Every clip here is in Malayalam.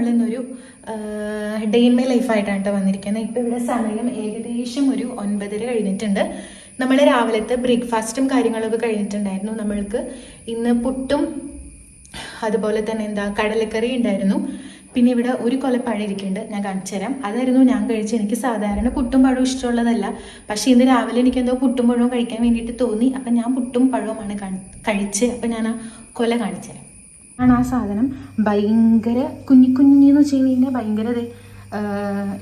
നമ്മൾ ഇന്നൊരു ഡേ ഇൻ മൈ ലൈഫായിട്ടാണ് വന്നിരിക്കുന്നത്. ഇപ്പോൾ ഇവിടെ സമയം ഏകദേശം ഒരു ഒൻപതര കഴിഞ്ഞിട്ടുണ്ട്. നമ്മൾ രാവിലത്തെ ബ്രേക്ക്ഫാസ്റ്റും കാര്യങ്ങളൊക്കെ കഴിഞ്ഞിട്ടുണ്ടായിരുന്നു. നമ്മൾക്ക് ഇന്ന് പുട്ടും അതുപോലെ തന്നെ എന്താ കടലക്കറി ഉണ്ടായിരുന്നു. പിന്നെ ഇവിടെ ഒരു കൊല പഴ ഇരിക്കുന്നുണ്ട്. ഞാൻ കാണിച്ചു തരാം. അതായിരുന്നു ഞാൻ കഴിച്ചത്. എനിക്ക് സാധാരണ പുട്ടും പഴവും ഇഷ്ടമുള്ളതല്ല. പക്ഷേ ഇന്ന് രാവിലെ എനിക്ക് എന്തോ പുട്ടും പഴവും കഴിക്കാൻ വേണ്ടിയിട്ട് തോന്നി. അപ്പം ഞാൻ പുട്ടും പഴവുമാണ് കഴിച്ച് അപ്പം ഞാൻ ആ കൊല കാണിച്ചു തരാം. ആണ് ആ സാധനം. ഭയങ്കര കുഞ്ഞി കുഞ്ഞി എന്ന് വെച്ച് കഴിഞ്ഞാൽ ഭയങ്കര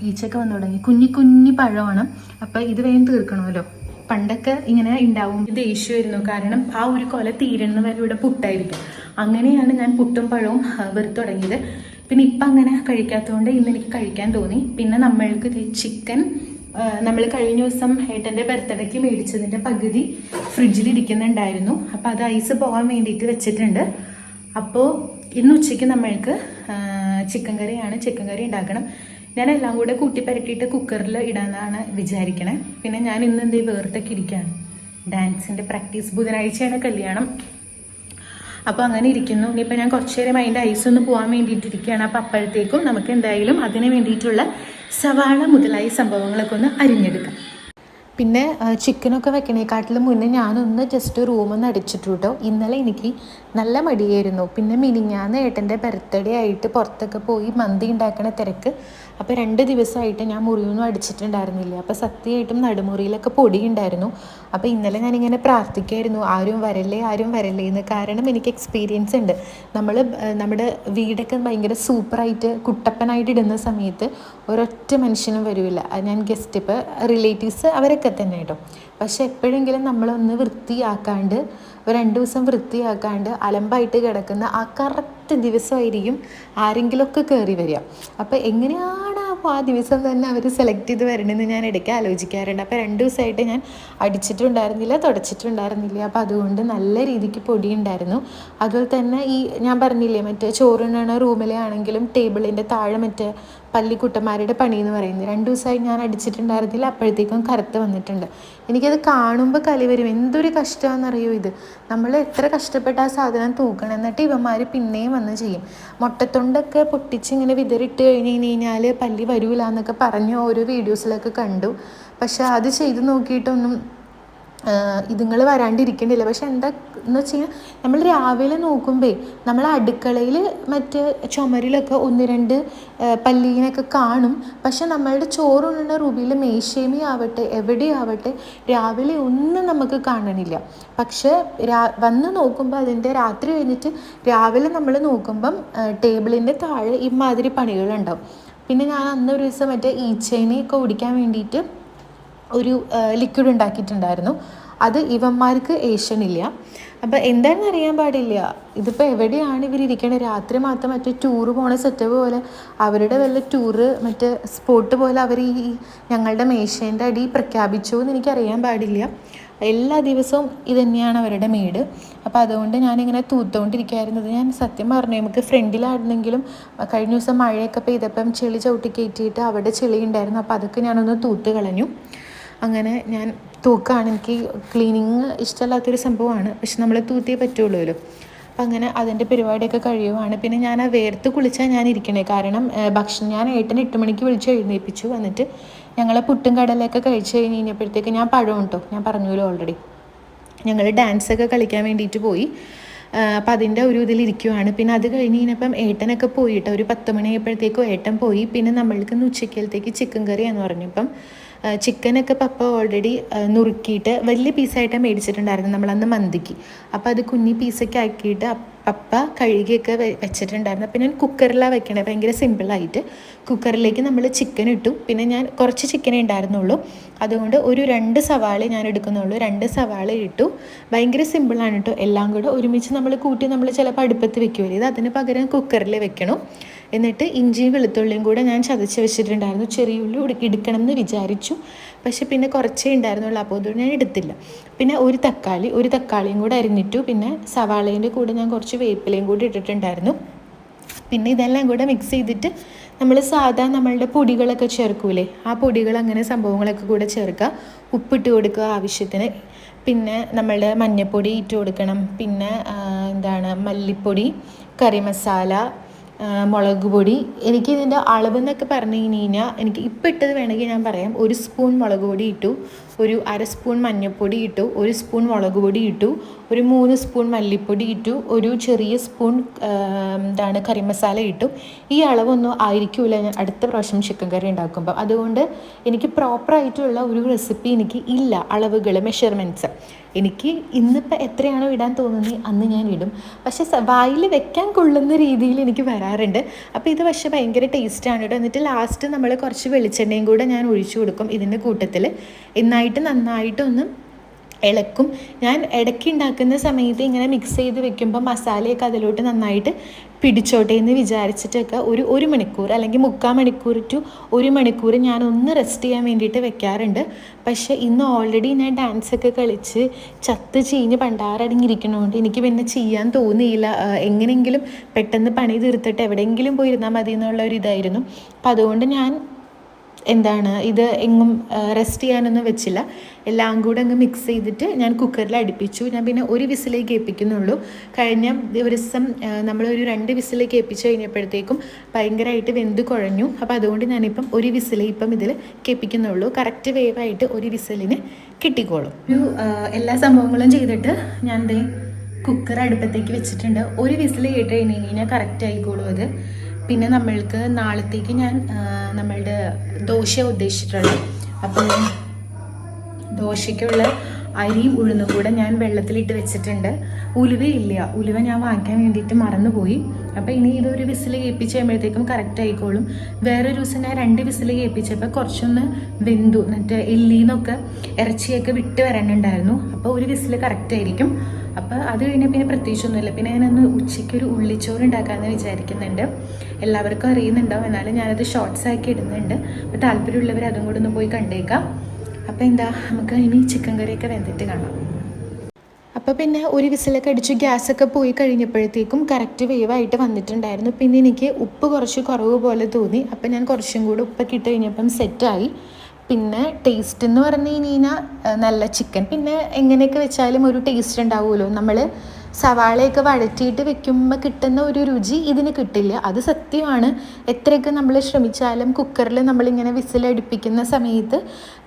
ഈച്ചയൊക്കെ വന്നു തുടങ്ങി. കുഞ്ഞി കുഞ്ഞി പഴമാണ്. അപ്പം ഇത് വേഗം തീർക്കണമല്ലോ. പണ്ടൊക്കെ ഇങ്ങനെ ഉണ്ടാവും ദേഷ്യമായിരുന്നു. കാരണം ആ ഒരു കൊല തീരുന്ന വരെ ഇവിടെ പുട്ടായിരിക്കും. അങ്ങനെയാണ് ഞാൻ പുട്ടും പഴവും വെറുതെ വെറുത്ത് തുടങ്ങിയത്. പിന്നെ ഇപ്പം അങ്ങനെ കഴിക്കാത്തതുകൊണ്ട് ഇന്ന് എനിക്ക് കഴിക്കാൻ തോന്നി. പിന്നെ നമ്മൾക്ക് ചിക്കൻ നമ്മൾ കഴിഞ്ഞ ദിവസം ഏട്ടന്റെ ബർത്ത്ഡേക്ക് മേടിച്ചതിന്റെ പകുതി ഫ്രിഡ്ജിൽ ഇരിക്കുന്നുണ്ടായിരുന്നു. അപ്പോൾ അത് ഐസ് പോകാൻ വേണ്ടിയിട്ട് വെച്ചിട്ടുണ്ട്. അപ്പോൾ ഇന്ന് ഉച്ചയ്ക്ക് നമ്മൾക്ക് ചിക്കൻ കറിയാണ് ചിക്കൻ കറി ഉണ്ടാക്കണം. ഞാൻ എല്ലാം കൂടെ കൂട്ടി പരട്ടിയിട്ട് കുക്കറിൽ ഇടാനാണ് വിചാരിക്കണേ. പിന്നെ ഞാൻ ഇന്ന് എന്ത് വേർത്തൊക്കെ ഇരിക്കുകയാണ് ഡാൻസിന്റെ പ്രാക്ടീസ് ബുധനാഴ്ചയാണ് കല്യാണം. അപ്പോൾ അങ്ങനെ ഇരിക്കുന്നു. ഇനിയിപ്പോൾ ഞാൻ കുറച്ച് നേരം അതിന്റെ ഐസ് ഒന്ന് പോകാൻ വേണ്ടിയിട്ട് ഇരിക്കുകയാണ് അപ്പോൾ അപ്പോഴത്തേക്കും നമുക്ക് എന്തായാലും അതിന് വേണ്ടിയിട്ടുള്ള സവാള മുതലായ സംഭവങ്ങളൊക്കെ ഒന്ന് അരിഞ്ഞെടുക്കാം. പിന്നെ ചിക്കനൊക്കെ വെക്കണേക്കാട്ടിലും മുന്നേ ഞാനൊന്ന് ജസ്റ്റ് റൂമൊന്ന് അടിച്ചിട്ടു കേട്ടോ ഇന്നലെ എനിക്ക് നല്ല മടിയായിരുന്നു. പിന്നെ മിനിഞ്ഞാന്ന് ഏട്ടന്റെ ബർത്ത്ഡേ ആയിട്ട് പുറത്തൊക്കെ പോയി മന്തി ഉണ്ടാക്കണ തിരക്ക്. അപ്പോൾ രണ്ട് ദിവസമായിട്ട് ഞാൻ മുറിയൊന്നും അടിച്ചിട്ടുണ്ടായിരുന്നില്ല. അപ്പോൾ സത്യമായിട്ടും നടുമുറിയിലൊക്കെ പൊടിയുണ്ടായിരുന്നു. അപ്പോൾ ഇന്നലെ ഞാനിങ്ങനെ പ്രാർത്ഥിക്കായിരുന്നു ആരും വരല്ലേ ആരും വരല്ലേ? എന്ന്. കാരണം എനിക്ക് എക്സ്പീരിയൻസ് ഉണ്ട്. നമ്മൾ നമ്മുടെ വീടൊക്കെ ഭയങ്കര സൂപ്പറായിട്ട് കുട്ടപ്പനായിട്ട് ഇടുന്ന സമയത്ത് ഒരൊറ്റ മനുഷ്യനും വരില്ല ഞാൻ ഗസ്റ്റ് ഇപ്പോൾ റിലേറ്റീവ്സ് അവരൊക്കെ തന്നെ കേട്ടോ. പക്ഷെ എപ്പോഴെങ്കിലും നമ്മളൊന്ന് വൃത്തിയാക്കാണ്ട് രണ്ട് ദിവസം വൃത്തിയാക്കാണ്ട് അലമ്പായിട്ട് കിടക്കുന്ന ആ കറക്റ്റ് ദിവസമായിരിക്കും ആരെങ്കിലുമൊക്കെ കയറി വരിക. അപ്പോൾ എങ്ങനെയാണ് അപ്പോൾ ആ ദിവസം തന്നെ അവർ സെലക്ട് ചെയ്ത് വരണമെന്ന് ഞാൻ ഇടയ്ക്ക് ആലോചിക്കാറുണ്ട്. അപ്പോൾ രണ്ട് ദിവസമായിട്ട് ഞാൻ അടിച്ചിട്ടുണ്ടായിരുന്നില്ല തുടച്ചിട്ടുണ്ടായിരുന്നില്ല. അപ്പോൾ അതുകൊണ്ട് നല്ല രീതിക്ക് പൊടി ഉണ്ടായിരുന്നു. അതുപോലെ തന്നെ ഈ ഞാൻ പറഞ്ഞില്ലേ മറ്റേ ചോറിനാണ് റൂമിലെ ആണെങ്കിലും ടേബിളിന്റെ താഴെ മറ്റേ പള്ളിക്കുട്ടന്മാരുടെ പണി എന്ന് പറയുന്നത്. രണ്ട് ദിവസമായി ഞാൻ അടിച്ചിട്ടുണ്ടായിരുന്നില്ല. അപ്പോഴത്തേക്കും കറുത്ത് വന്നിട്ടുണ്ട്. എനിക്കത് കാണുമ്പോൾ കലി വരും. എന്തൊരു കഷ്ടമാണെന്നറിയോ ഇത്? നമ്മൾ എത്ര കഷ്ടപ്പെട്ട് ആ സാധനം തൂക്കണം. എന്നിട്ട് ഇവന്മാർ പിന്നെയും വന്ന് ചെയ്യും. മുട്ടത്തൊണ്ടൊക്കെ പൊട്ടിച്ച് ഇങ്ങനെ വിതറിട്ട് കഴിഞ്ഞ് കഴിഞ്ഞാൽ പല്ലി വരൂല എന്നൊക്കെ പറഞ്ഞ് ഓരോ വീഡിയോസിലൊക്കെ കണ്ടു. പക്ഷെ അത് ചെയ്ത് നോക്കിയിട്ടൊന്നും ഇതുങ്ങൾ വരാണ്ടിരിക്കണ്ടില്ല പക്ഷെ എന്താ എന്ന് വെച്ച് കഴിഞ്ഞാൽ നമ്മൾ രാവിലെ നോക്കുമ്പോൾ നമ്മൾ അടുക്കളയിൽ മറ്റ് ചുമരിലൊക്കെ ഒന്ന് രണ്ട് പല്ലീനൊക്കെ കാണും. പക്ഷെ നമ്മളുടെ ചോറുണ്ണുന്ന റൂബിയിൽ മേശേമി ആവട്ടെ എവിടെയാവട്ടെ രാവിലെ ഒന്നും നമുക്ക് കാണണില്ല. പക്ഷെ രാ വന്ന് നോക്കുമ്പോൾ അതിന്റെ രാത്രി കഴിഞ്ഞിട്ട് രാവിലെ നമ്മൾ നോക്കുമ്പം ടേബിളിന്റെ താഴെ ഇമാതിരി പണികളുണ്ടാവും. പിന്നെ ഞാൻ അന്നൊരു ദിവസം മറ്റേ ഈച്ചേനെയൊക്കെ ഓടിക്കാൻ വേണ്ടിയിട്ട് ഒരു ലിക്വിഡ് ഉണ്ടാക്കിയിട്ടുണ്ടായിരുന്നു. അത് ഇവന്മാർക്ക് ഏഷ്യനില്ല അപ്പോൾ എന്താണെന്ന് അറിയാൻ പാടില്ല. ഇതിപ്പോൾ എവിടെയാണ് ഇവരിയ്ക്കണത് രാത്രി മാത്രം മറ്റേ ടൂറ് പോണ സെറ്റപ്പ് പോലെ. അവരുടെ വല്ല ടൂറ് മറ്റേ സ്പോട്ട് പോലെ അവർ ഈ ഞങ്ങളുടെ മേശേന്റെ അടി പ്രഖ്യാപിച്ചു എന്ന് എനിക്കറിയാൻ പാടില്ല. എല്ലാ ദിവസവും ഇത് തന്നെയാണ് അവരുടെ മേട്. അപ്പോൾ അതുകൊണ്ട് ഞാനിങ്ങനെ തൂത്തുകൊണ്ടിരിക്കുകയായിരുന്നത് ഞാൻ സത്യം പറഞ്ഞു നമുക്ക് ഫ്രണ്ടിലായിരുന്നെങ്കിലും കഴിഞ്ഞ ദിവസം മഴയൊക്കെ പെയ്തപ്പം ചെളി ചവിട്ടി കയറ്റിയിട്ട് അവിടെ ചെളി ഉണ്ടായിരുന്നു അപ്പോൾ അതൊക്കെ ഞാനൊന്ന് തൂത്ത് കളഞ്ഞു. അങ്ങനെ ഞാൻ തൂക്കാണ്. എനിക്ക് ക്ലീനിങ് ഇഷ്ടമല്ലാത്തൊരു സംഭവമാണ്. പക്ഷെ നമ്മൾ തൂത്തേ പറ്റുള്ളൂല്ലോ. അപ്പം അങ്ങനെ അതിന്റെ പരിപാടിയൊക്കെ കഴിയുവാണ്. പിന്നെ ഞാൻ ആ വേർത്ത് കുളിച്ചാൽ ഞാൻ ഇരിക്കണേ. കാരണം ഭക്ഷണം ഞാൻ ഏട്ടന് എട്ട് മണിക്ക് വിളിച്ച് എഴുന്നേൽപ്പിച്ചു വന്നിട്ട് ഞങ്ങൾ പുട്ടും കടലൊക്കെ കഴിച്ച് കഴിഞ്ഞ് കഴിഞ്ഞപ്പോഴത്തേക്ക് ഞാൻ പഴം കേട്ടോ ഞാൻ പറഞ്ഞല്ലോ ഓൾറെഡി ഞങ്ങൾ ഡാൻസൊക്കെ കളിക്കാൻ വേണ്ടിയിട്ട് പോയി. അപ്പം അതിന്റെ ഒരു ഇതിലിരിക്കുവാണ് പിന്നെ അത് കഴിഞ്ഞ് കഴിഞ്ഞപ്പം ഏട്ടനൊക്കെ പോയിട്ട് ഒരു പത്ത് മണിയായപ്പോഴത്തേക്കും ഏട്ടൻ പോയി. പിന്നെ നമ്മൾക്ക് ഇന്ന് ഉച്ചക്കലത്തേക്ക് ചിക്കൻ കറിയാന്ന് പറഞ്ഞപ്പം ചിക്കനൊക്കെ പപ്പ ഓൾറെഡി നുറുക്കിയിട്ട് വലിയ പീസായിട്ട് മേടിച്ചിട്ടുണ്ടായിരുന്നു നമ്മളന്ന് മന്തിക്ക്. അപ്പോൾ അത് കുഞ്ഞി പീസൊക്കെ ആക്കിയിട്ട് പപ്പ കഴുകിയൊക്കെ വെച്ചിട്ടുണ്ടായിരുന്നു. അപ്പോൾ ഞാൻ കുക്കറിലാണ് വെക്കണേ ഭയങ്കര സിമ്പിളായിട്ട് കുക്കറിലേക്ക് നമ്മൾ ചിക്കൻ ഇട്ടു. പിന്നെ ഞാൻ കുറച്ച് ചിക്കനേ ഉണ്ടായിരുന്നുള്ളൂ. അതുകൊണ്ട് ഒരു രണ്ട് സവാള ഞാൻ എടുക്കുന്നുള്ളൂ. രണ്ട് സവാള ഇട്ടു. ഭയങ്കര സിമ്പിളാണ് കേട്ടോ എല്ലാം കൂടെ ഒരുമിച്ച് നമ്മൾ കൂട്ടി നമ്മൾ ചിലപ്പോൾ അടുപ്പത്ത് വെക്കുമല്ലോ ഇത് അതിന് പകരം കുക്കറിൽ വെക്കണം. എന്നിട്ട് ഇഞ്ചിയും വെളുത്തുള്ളിയും കൂടെ ഞാൻ ചതച്ച് വെച്ചിട്ടുണ്ടായിരുന്നു. ചെറിയ ഉള്ളി എടുക്കണം എന്ന് വിചാരിച്ചു. പക്ഷെ പിന്നെ കുറച്ചേ ഉണ്ടായിരുന്നുള്ളൂ. അപ്പോൾ അതുകൊണ്ട് ഞാൻ എടുത്തില്ല. പിന്നെ ഒരു തക്കാളി ഒരു തക്കാളിയും കൂടെ അരിഞ്ഞിട്ടു. പിന്നെ സവാളേന്റെ കൂടെ ഞാൻ കുറച്ച് വേപ്പിലയും കൂടി ഇട്ടിട്ടുണ്ടായിരുന്നു. പിന്നെ ഇതെല്ലാം കൂടെ മിക്സ് ചെയ്തിട്ട് നമ്മൾ സാധാ നമ്മളുടെ പൊടികളൊക്കെ ചേർക്കൂലേ? ആ പൊടികൾ അങ്ങനെ സംഭവങ്ങളൊക്കെ കൂടെ ചേർക്കുക. ഉപ്പിട്ട് കൊടുക്കുക ആവശ്യത്തിന്. പിന്നെ നമ്മളുടെ മഞ്ഞൾപ്പൊടി ഇട്ട് കൊടുക്കണം. പിന്നെ എന്താണ് മല്ലിപ്പൊടി കറി മസാല മുളക് പൊടി. എനിക്കിതിന്റെ അളവെന്നൊക്കെ അളവ് പറഞ്ഞു കഴിഞ്ഞ് കഴിഞ്ഞാൽ എനിക്ക് ഇപ്പം ഇട്ടത് വേണമെങ്കിൽ ഞാൻ പറയാം. ഒരു സ്പൂൺ മുളക് പൊടി ഇട്ടു. ഒരു അര സ്പൂൺ മഞ്ഞൾപ്പൊടി ഇട്ടു ഒരു സ്പൂൺ മുളക് പൊടി ഇട്ടു ഒരു മൂന്ന് സ്പൂൺ മല്ലിപ്പൊടി ഇട്ടു ഒരു ചെറിയ സ്പൂൺ എന്താണ് കറി മസാല ഇട്ടു. ഈ അളവൊന്നും ആയിരിക്കില്ല ഞാൻ അടുത്ത പ്രാവശ്യം ചിക്കൻ കറി ഉണ്ടാക്കുമ്പോൾ അതുകൊണ്ട് എനിക്ക് പ്രോപ്പറായിട്ടുള്ള ഒരു റെസിപ്പി എനിക്ക് ഇല്ല അളവുകൾ മെഷർമെന്റ്സ് എനിക്ക് ഇന്നിപ്പോൾ എത്രയാണോ ഇടാൻ തോന്നുന്നത് അന്ന് ഞാൻ ഇടും. പക്ഷേ വായിൽ വെക്കാൻ കൊള്ളുന്ന രീതിയിൽ എനിക്ക് വരാറുണ്ട്. അപ്പോൾ ഇത് പക്ഷേ ഭയങ്കര ടേസ്റ്റാണ് കേട്ടോ എന്നിട്ട് ലാസ്റ്റ് നമ്മൾ കുറച്ച് വെളിച്ചെണ്ണയും കൂടെ ഞാൻ ഒഴിച്ചു കൊടുക്കും ഇതിന്റെ കൂട്ടത്തിൽ എന്നായിട്ട് നന്നായിട്ടൊന്ന് ഇളക്കും. ഞാൻ ഇടയ്ക്ക് ഉണ്ടാക്കുന്ന സമയത്ത് ഇങ്ങനെ മിക്സ് ചെയ്ത് വെക്കുമ്പോൾ മസാലയൊക്കെ അതിലോട്ട് നന്നായിട്ട് പിടിച്ചോട്ടെ എന്ന് വിചാരിച്ചിട്ടൊക്കെ ഒരു ഒരു മണിക്കൂർ അല്ലെങ്കിൽ മുക്കാൽ മണിക്കൂർ ടു ഒരു മണിക്കൂർ ഞാൻ ഒന്ന് റെസ്റ്റ് ചെയ്യാൻ വേണ്ടിയിട്ട് വെക്കാറുണ്ട്. പക്ഷേ ഇന്ന് ഓൾറെഡി ഞാൻ ഡാൻസ് ഒക്കെ കളിച്ച് ചത്ത് ചീഞ്ഞ് പണ്ടാറടങ്ങിയിരിക്കണോണ്ട് എനിക്ക് പിന്നെ ചെയ്യാൻ തോന്നിയില്ല. എങ്ങനെയെങ്കിലും പെട്ടെന്ന് പണി തീർത്തിട്ട് എവിടെയെങ്കിലും പോയിരുന്നാൽ മതി എന്നുള്ള ഒരു ഇതായിരുന്നു. അപ്പം അതുകൊണ്ട് ഞാൻ എന്താണ് ഇത് എങ്ങും റെസ്റ്റ് ചെയ്യാനൊന്നും വെച്ചില്ല. എല്ലാം കൂടെ അങ്ങ് മിക്സ് ചെയ്തിട്ട് ഞാൻ കുക്കറിൽ അടുപ്പിച്ചു. ഞാൻ പിന്നെ ഒരു വിസിലേക്ക് ഏൽപ്പിക്കുന്നുള്ളൂ. കഴിഞ്ഞ ദിവസം നമ്മളൊരു രണ്ട് വിസിലേക്ക് ഏൽപ്പിച്ചു കഴിഞ്ഞപ്പോഴത്തേക്കും ഭയങ്കരമായിട്ട് വെന്ത് കുഴഞ്ഞു. അപ്പോൾ അതുകൊണ്ട് ഞാനിപ്പം ഒരു വിസിലേ ഇപ്പം ഇതിൽ കേൾപ്പിക്കുന്നുള്ളൂ. കറക്റ്റ് വേവായിട്ട് ഒരു വിസിലിന് കിട്ടിക്കോളും. ഒരു എല്ലാ സംഭവങ്ങളും ചെയ്തിട്ട് ഞാൻ കുക്കർ അടുപ്പത്തേക്ക് വെച്ചിട്ടുണ്ട്. ഒരു വിസിൽ കേട്ട് കഴിഞ്ഞ് കഴിഞ്ഞാൽ കറക്റ്റ് ആയിക്കോളും അത്. പിന്നെ നമ്മൾക്ക് നാളത്തേക്ക് ഞാൻ നമ്മളുടെ ദോശ ഉദ്ദേശിച്ചിട്ടുള്ളത് അപ്പോൾ ദോശയ്ക്കുള്ള അരിയും ഉഴുന്നും കൂടെ ഞാൻ വെള്ളത്തിലിട്ട് വെച്ചിട്ടുണ്ട്. ഉലുവയില്ല ഉലുവ ഞാൻ വാങ്ങിക്കാൻ വേണ്ടിയിട്ട് മറന്നുപോയി. അപ്പോൾ ഇനി ഇതൊരു വിസിൽ കേൾപ്പിച്ച് കഴിയുമ്പോഴത്തേക്കും കറക്റ്റ് ആയിക്കോളും. വേറൊരു ദിവസം ഞാൻ രണ്ട് വിസിൽ കേൾപ്പിച്ചപ്പോൾ കുറച്ചൊന്ന് വെന്തു. എന്നിട്ട് എല്ലിന്നൊക്കെ ഇറച്ചിയൊക്കെ വിട്ട് വരണുണ്ടായിരുന്നു അപ്പോൾ ഒരു വിസിൽ കറക്റ്റ് ആയിരിക്കും. അപ്പോൾ അത് കഴിഞ്ഞാൽ പിന്നെ പ്രത്യേകിച്ചൊന്നുമില്ല. പിന്നെ ഞാനൊന്ന് ഉച്ചയ്ക്ക് ഒരു ഉള്ളിച്ചോറ് ഉണ്ടാക്കാമെന്ന് വിചാരിക്കുന്നുണ്ട്. എല്ലാവർക്കും അറിയുന്നുണ്ടാവും. എന്നാലും ഞാനത് ഷോർട്സ് ആക്കി ഇടുന്നുണ്ട്. അപ്പോൾ താല്പര്യമുള്ളവർ അതും കൂടെ ഒന്ന് പോയി കണ്ടേക്കാം. അപ്പോൾ എന്താ നമുക്ക് ഇനി ചിക്കൻ കറിയൊക്കെ വെന്തിട്ട് കാണാം. അപ്പോൾ പിന്നെ ഒരു വിസിലൊക്കെ അടിച്ച് ഗ്യാസൊക്കെ പോയി കഴിഞ്ഞപ്പോഴത്തേക്കും കറക്റ്റ് വേവായിട്ട് വന്നിട്ടുണ്ടായിരുന്നു. പിന്നെ എനിക്ക് ഉപ്പ് കുറച്ച് കുറവ് പോലെ തോന്നി. അപ്പോൾ ഞാൻ കുറച്ചും കൂടി ഉപ്പൊക്കെ ഇട്ട് കഴിഞ്ഞപ്പം സെറ്റായി പിന്നെ ടേസ്റ്റ് എന്ന് പറഞ്ഞു കഴിഞ്ഞ് കഴിഞ്ഞാൽ നല്ല ചിക്കൻ പിന്നെ എങ്ങനെയൊക്കെ വെച്ചാലും ഒരു ടേസ്റ്റ് ഉണ്ടാവുമല്ലോ. നമ്മൾ സവാളയൊക്കെ വഴറ്റിയിട്ട് വെക്കുമ്പോൾ കിട്ടുന്ന ഒരു രുചി ഇതിന് കിട്ടില്ല. അത് സത്യമാണ്. എത്രയൊക്കെ നമ്മൾ ശ്രമിച്ചാലും കുക്കറിൽ നമ്മളിങ്ങനെ വിസിലടുപ്പിക്കുന്ന സമയത്ത്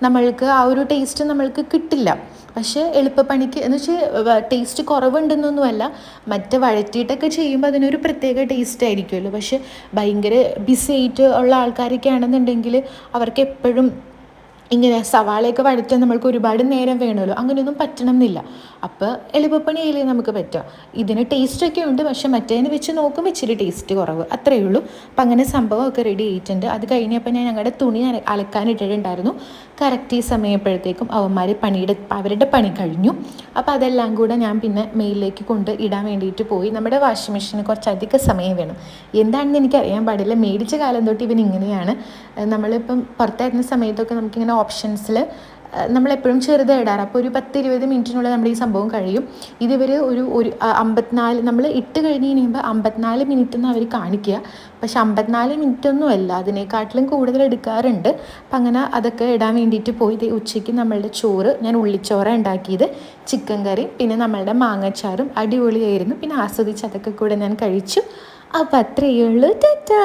നമ്മൾക്ക് ആ ഒരു ടേസ്റ്റ് നമ്മൾക്ക് കിട്ടില്ല. പക്ഷേ എളുപ്പപ്പണിക്ക് എന്ന് വെച്ചാൽ ടേസ്റ്റ് കുറവുണ്ടെന്നൊന്നുമല്ല. മറ്റ് വഴറ്റിയിട്ടൊക്കെ ചെയ്യുമ്പോൾ അതിനൊരു പ്രത്യേക ടേസ്റ്റ് ആയിരിക്കുമല്ലോ. പക്ഷേ ഭയങ്കര ബിസി ആയിട്ട് ഉള്ള ആൾക്കാരൊക്കെ ആണെന്നുണ്ടെങ്കിൽ അവർക്ക് എപ്പോഴും ഇങ്ങനെ സവാളയൊക്കെ വഴറ്റാൻ നമ്മൾക്ക് ഒരുപാട് നേരം വേണമല്ലോ. അങ്ങനെയൊന്നും പറ്റണം എന്നില്ല അപ്പോൾ എളുപ്പപ്പണിയല്ലേ നമുക്ക് പറ്റുക ഇതിന് ടേസ്റ്റൊക്കെ ഉണ്ട്. പക്ഷെ മറ്റേതിന് വെച്ച് നോക്കുമ്പോൾ ഇച്ചിരി ടേസ്റ്റ് കുറവ്. അത്രയേ ഉള്ളൂ. അപ്പം അങ്ങനെ സംഭവമൊക്കെ റെഡി ആയിട്ടുണ്ട്. അത് കഴിഞ്ഞപ്പോൾ ഞാൻ ഞങ്ങളുടെ തുണി അല- അലക്കാനിട്ടിട്ടുണ്ടായിരുന്നു കറക്റ്റ് ഈ സമയപ്പോഴത്തേക്കും അവന്മാർ പണിയുടെ അവരുടെ പണി കഴിഞ്ഞു. അപ്പോൾ അതെല്ലാം കൂടെ ഞാൻ പിന്നെ മെയിലിലേക്ക് കൊണ്ട് ഇടാൻ വേണ്ടിയിട്ട് പോയി. നമ്മുടെ വാഷിംഗ് മെഷീന് കുറച്ചധികം സമയം വേണം. എന്താണെന്ന് എനിക്ക് അറിയാൻ പാടില്ല. മേടിച്ച കാലം തൊട്ട് ഇവൻ ഇങ്ങനെയാണ്. നമ്മളിപ്പം പുറത്തായിരുന്ന സമയത്തൊക്കെ നമുക്കിങ്ങനെ ഓപ്ഷൻസിൽ നമ്മളെപ്പോഴും ചെറുതായി ഇടാറ്. അപ്പോൾ ഒരു പത്ത് ഇരുപത് മിനിറ്റിനുള്ളിൽ നമ്മുടെ ഈ സംഭവം കഴിയും. ഇതിവർ ഒരു ഒരു അമ്പത്തിനാല് നമ്മൾ ഇട്ട് കഴിഞ്ഞ് കഴിയുമ്പോൾ അമ്പത്തിനാല് മിനിറ്റ് എന്ന് അവർ കാണിക്കുക പക്ഷെ അമ്പത്തിനാല് മിനിറ്റ് ഒന്നും അല്ല അതിനെക്കാട്ടിലും കൂടുതൽ എടുക്കാറുണ്ട്. അപ്പം അങ്ങനെ അതൊക്കെ ഇടാൻ വേണ്ടിയിട്ട് പോയി. ഉച്ചയ്ക്ക് നമ്മളുടെ ചോറ് ഞാൻ ഉള്ളിച്ചോറ ഉണ്ടാക്കിയത്. ചിക്കൻ കറി പിന്നെ നമ്മളുടെ മാങ്ങച്ചാറും അടിപൊളിയായിരുന്നു. പിന്നെ ആസ്വദിച്ച് അതൊക്കെ കൂടെ ഞാൻ കഴിച്ചു. അപ്പം അത്രയേ ഉള്ളൂ. ടാറ്റാ!